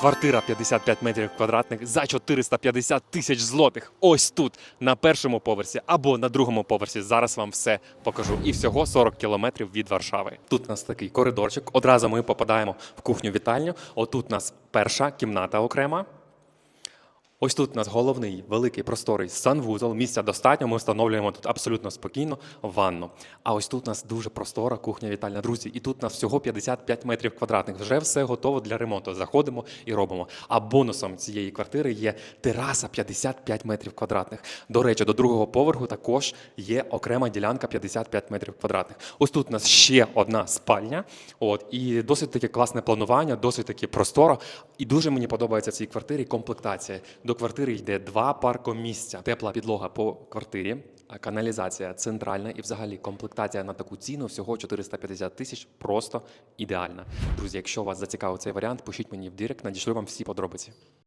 Квартира 55 метрів квадратних за 450 тисяч злотих. Ось тут, на першому поверсі або на другому поверсі. Зараз вам все покажу. І всього 40 кілометрів від Варшави. Тут у нас такий коридорчик. Одразу ми попадаємо в кухню-вітальню. Отут у нас перша кімната окрема. Ось тут у нас головний великий просторий санвузол. Місця достатньо. Ми встановлюємо тут абсолютно спокійно ванну. А ось тут у нас дуже простора кухня вітальня, друзі. І тут у нас всього 55 метрів квадратних. Вже все готово для ремонту. Заходимо і робимо. А бонусом цієї квартири є тераса 55 метрів квадратних. До речі, до другого поверху також є окрема ділянка 55 метрів квадратних. Ось тут у нас ще одна спальня. От і досить таке класне планування, досить таки просторо. І дуже мені подобається в цій квартирі комплектація. До квартири йде два паркомісця, тепла підлога по квартирі, каналізація центральна і взагалі комплектація на таку ціну всього 450 тисяч. Просто ідеальна. Друзі, якщо вас зацікавив цей варіант, пишіть мені в директ, надішлю вам всі подробиці.